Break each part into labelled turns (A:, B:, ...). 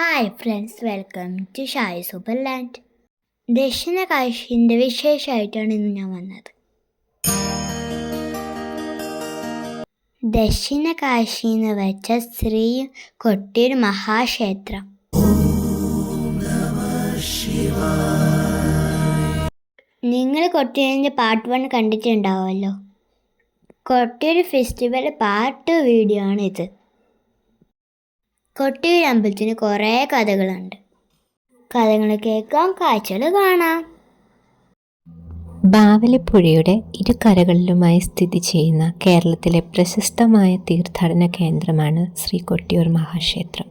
A: Hi friends welcome to ഷായ് super land ദക്ഷിണ കാശിന്റെ വിശേഷമായിട്ടാണ് ഇന്ന് ഞാൻ വന്നത്. ദക്ഷിണ കാശി എന്ന് വെച്ച ശ്രീ കൊട്ടിയൊരു മഹാക്ഷേത്രം. നിങ്ങൾ കൊട്ടിയൂരിന്റെ പാർട്ട് വൺ കണ്ടിട്ടുണ്ടാവുമല്ലോ. കൊട്ടിയൂർ ഫെസ്റ്റിവൽ പാർട്ട് വീഡിയോ ആണ് ഇത്. കൊട്ടിയൂർ അമ്പലത്തിന് കുറേ കഥകളുണ്ട്. കഥകൾ കേൾക്കാം കാഴ്ചകൾ കാണാം.
B: ബാവലിപ്പുഴയുടെ ഇരുകരകളിലുമായി സ്ഥിതി ചെയ്യുന്ന കേരളത്തിലെ പ്രശസ്തമായ തീർത്ഥാടന കേന്ദ്രമാണ് ശ്രീ കൊട്ടിയൂർ മഹാക്ഷേത്രം.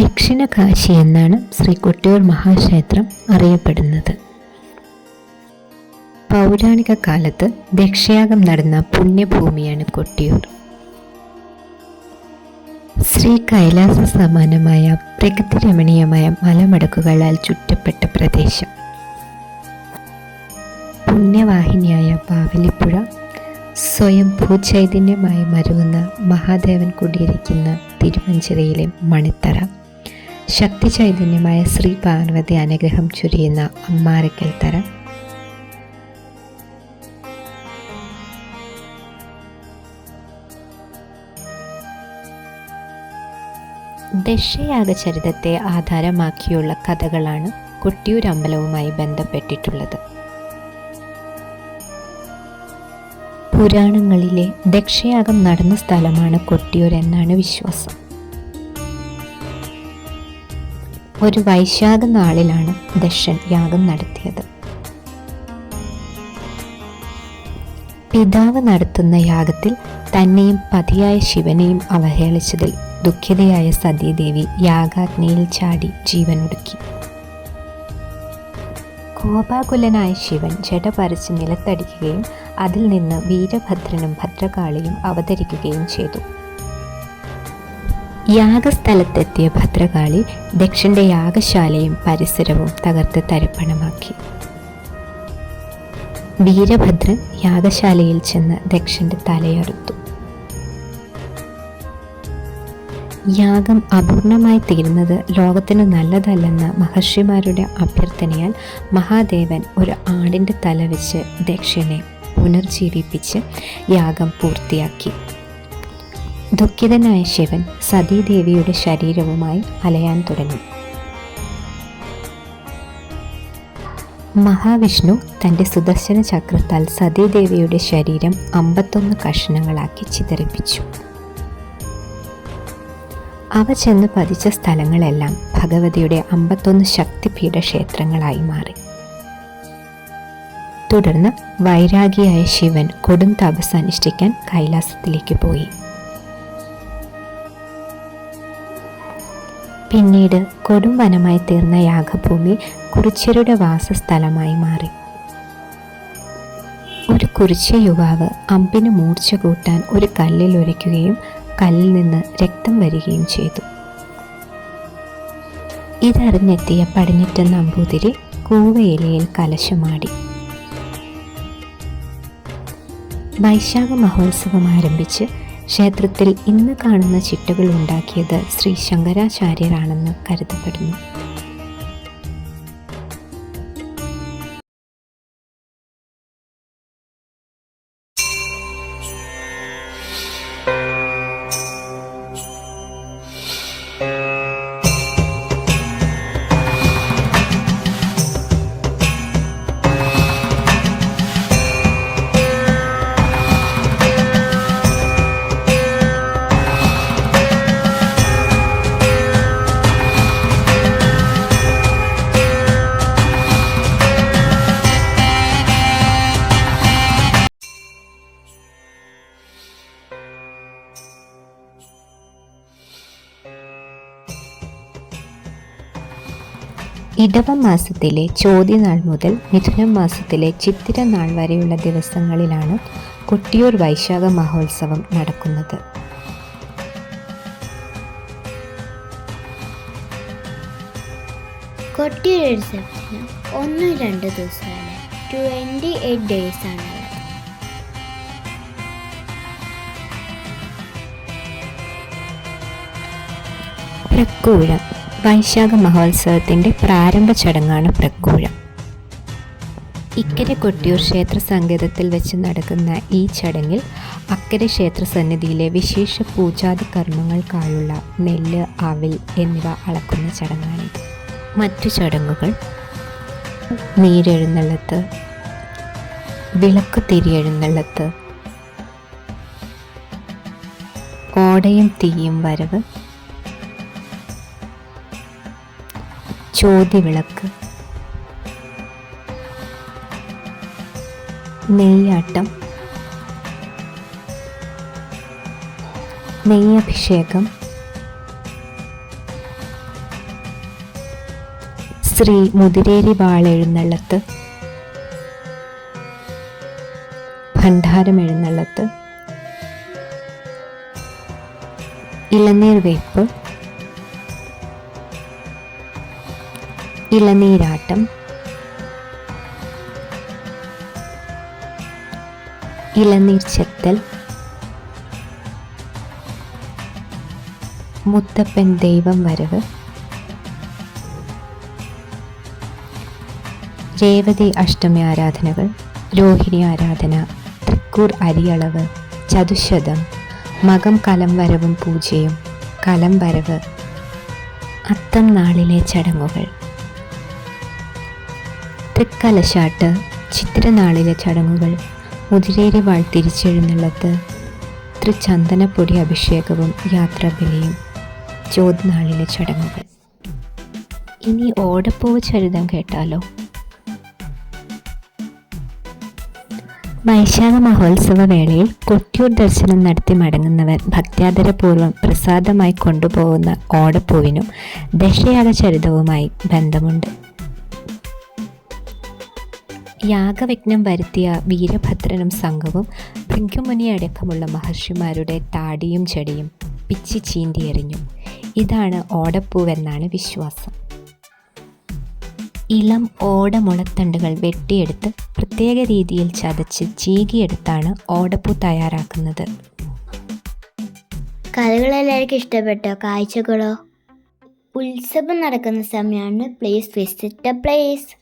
B: ദക്ഷിണ കാശി എന്നാണ് ശ്രീ കൊട്ടിയൂർ മഹാക്ഷേത്രം അറിയപ്പെടുന്നത്. പൗരാണിക കാലത്ത് ദക്ഷയാഗം നടന്ന പുണ്യഭൂമിയാണ് കൊട്ടിയൂർ. ശ്രീ കൈലാസ സമാനമായ പ്രകൃതി രമണീയമായ മലമടക്കുകളാൽ ചുറ്റപ്പെട്ട പ്രദേശം. പുണ്യവാഹിനിയായ പാവലിപ്പുഴ സ്വയം ഭൂചൈതന്യമായി മരുവുന്ന മഹാദേവൻ കുടിയിരിക്കുന്ന തിരുവഞ്ചിറയിലെ മണിത്തറ ശക്തി ചൈതന്യമായ ശ്രീ പാർവതി അനുഗ്രഹം ചൊരിയുന്ന അമ്മാരക്കൽ തറ ദശയാഗ ചരിതത്തെ ആധാരമാക്കിയുള്ള കഥകളാണ് കൊട്ടിയൂർ അമ്പലവുമായി ബന്ധപ്പെട്ടിട്ടുള്ളത്. പുരാണങ്ങളിലെ ദക്ഷയാഗം നടന്ന സ്ഥലമാണ് കൊട്ടിയൂർ എന്നാണ് വിശ്വാസം. ഒരു വൈശാഖ നാളിലാണ് ദക്ഷൻ യാഗം നടത്തിയത്. പിതാവ് നടത്തുന്ന യാഗത്തിൽ തന്നെയും പതിയായ ശിവനെയും അവഹേളിച്ചതിൽ ദുഃഖിതയായ സതീദേവി യാഗാഗ്നിയിൽ ചാടി ജീവൻ ജീവനൊടുക്കി. കോപാകുലനായ ശിവൻ ജട പറിച്ച് നിലത്തടിക്കുകയും അതിൽ നിന്ന് വീരഭദ്രനും ഭദ്രകാളിയും അവതരിക്കുകയും ചെയ്തു. യാഗസ്ഥലത്തെത്തിയ ഭദ്രകാളി ദക്ഷന്റെ യാഗശാലയും പരിസരവും തകർത്ത് തരിപ്പണമാക്കി. വീരഭദ്രൻ യാഗശാലയിൽ ചെന്ന് ദക്ഷന്റെ തലയറുത്തു. യാഗം അപൂർണമായി തീരുന്നത് ലോകത്തിന് നല്ലതല്ലെന്ന മഹർഷിമാരുടെ അഭ്യർത്ഥനയാൽ മഹാദേവൻ ഒരു ആടിന്റെ തല വെച്ച് ദക്ഷനെ പുനർജീവിപ്പിച്ച് യാഗം പൂർത്തിയാക്കി. ദുഃഖിതനായ ശിവൻ സതീദേവിയുടെ ശരീരവുമായി അലയാൻ തുടങ്ങി. മഹാവിഷ്ണു തന്റെ സുദർശന ചക്രത്താൽ സതീദേവിയുടെ ശരീരം അമ്പത്തൊന്ന് കഷ്ണങ്ങളാക്കി ചിതറിപ്പിച്ചു. അവ ചെന്ന് പതിച്ച സ്ഥലങ്ങളെല്ലാം ഭഗവതിയുടെ അമ്പത്തൊന്ന് ശക്തിപീഠ ക്ഷേത്രങ്ങളായി മാറി. തുടർന്ന് വൈരാഗിയായ ശിവൻ കൊടും തപസ് അനുഷ്ഠിക്കാൻ കൈലാസത്തിലേക്ക് പോയി. പിന്നീട് കൊടും വനമായി തീർന്ന യാഗഭൂമി കുറിച്യരുടെ വാസസ്ഥലമായി മാറി. ഒരു കുറിച്യ യുവാവ് അമ്പിന് മൂർച്ച കൂട്ടാൻ ഒരു കല്ലിൽ ഉരയ്ക്കുകയും കല്ലിൽ നിന്ന് രക്തം വരികയും ചെയ്തു. ഇതറിഞ്ഞെത്തിയ പടിഞ്ഞിറ്റ നമ്പൂതിരി കൂവയിലയിൽ കലശമാടി. വൈശാഖ മഹോത്സവം ആരംഭിച്ച് ക്ഷേത്രത്തിൽ ഇന്ന് കാണുന്ന ചിട്ടകൾ ഉണ്ടാക്കിയത് ശ്രീ ശങ്കരാചാര്യരാണെന്ന് കരുതപ്പെടുന്നു. ഇടവ മാസത്തിലെ ചോദ്യനാൾ മുതൽ മിഥുനം മാസത്തിലെ ചിത്തിര നാൾ വരെയുള്ള ദിവസങ്ങളിലാണ് കൊട്ടിയൂർ വൈശാഖ മഹോത്സവം നടക്കുന്നത്.
A: കൊട്ടിയൂർ ഒന്ന് രണ്ട് ദിവസമാണ്. ട്വന്റി എയ്റ്റ് ഡേയ്സ് ആണ്
B: പ്രക്കൂഴം. വൈശാഖ മഹോത്സവത്തിന്റെ പ്രാരംഭ ചടങ്ങാണ് പ്രക്കൂഴം. ഇക്കരെ കൊട്ടിയൂർ ക്ഷേത്ര സങ്കേതത്തിൽ വെച്ച് നടക്കുന്ന ഈ ചടങ്ങിൽ അക്കരെ ക്ഷേത്ര സന്നിധിയിലെ വിശേഷ പൂജാതി കർമ്മങ്ങൾക്കായുള്ള നെല്ല് അവിൽ എന്നിവ അളക്കുന്ന ചടങ്ങാണ് മറ്റു ചടങ്ങുകൾ നീരെഴുന്നള്ളത്ത് വിളക്ക് തിരിയെഴുന്നള്ളത്ത് ഓടയും തീയും വരവ് ചോതിവിളക്ക് നെയ്യാട്ടം. നെയ്യഭിഷേകം. ശ്രീ മുതിരേരി വാളെഴുന്നള്ളത്ത് ഭണ്ഡാരം എഴുന്നള്ളത്ത്. ഇളനീർ വേപ്പ്. ഇളനീരാട്ടം. ഇളനീർ ചെത്തൽ. മുത്തപ്പൻ ദൈവം വരവ്. രേവതി അഷ്ടമി ആരാധനകൾ. രോഹിണി ആരാധന. തൃക്കൂർ അരിയളവ്. ചതുശതം മകം കലം വരവും പൂജയും. കലം വരവ്. അത്തം നാളിലെ ചടങ്ങുകൾ. തൃക്കലശാട്ട് ചിത്രനാളിലെ ചടങ്ങുകൾ മുതിരേരി വാൾ തിരിച്ചെഴുന്നള്ളത്ത് തൃച്ചന്ദനപ്പൊടി അഭിഷേകവും യാത്രാബലിയും ചോദ്നാളിലെ ചടങ്ങുകൾ. ഇനി ഓടപ്പൂവ് ചരിതം കേട്ടാലോ? വൈശാഖ മഹോത്സവ വേളയിൽ കൊട്ടിയൂർ ദർശനം നടത്തി മടങ്ങുന്നവർ ഭക്ത്യാദരപൂർവം പ്രസാദമായി കൊണ്ടുപോകുന്ന ഓടപ്പൂവിനും ദശയാഗ ചരിതവുമായി ബന്ധമുണ്ട്. യാഗവിഘ്നം വരുത്തിയ വീരഭദ്രനും സംഘവും ഭൃങ്കുമുനി അടക്കമുള്ള മഹർഷിമാരുടെ താടിയും ചെടിയും പിച്ചി ചീന്തിയെറിഞ്ഞു ഇതാണ് ഓടപ്പൂവെന്നാണ് വിശ്വാസം. ഇളം ഓടമുളത്തണ്ടുകൾ വെട്ടിയെടുത്ത് പ്രത്യേക രീതിയിൽ ചതച്ച് ചീകിയെടുത്താണ് ഓടപ്പൂ തയ്യാറാക്കുന്നത്.
A: കഥകളെല്ലാവർക്കും ഇഷ്ടപ്പെട്ടോ? കാഴ്ചകളോ? ഉത്സവം നടക്കുന്ന സമയമാണ് please visit the place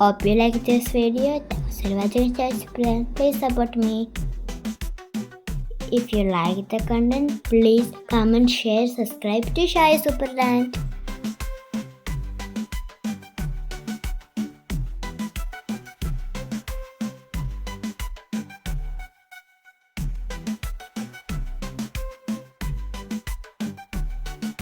A: Hope you like this video. Thanks for watching. Please support me. If you like the content, please comment, share, subscribe to Shy Superland.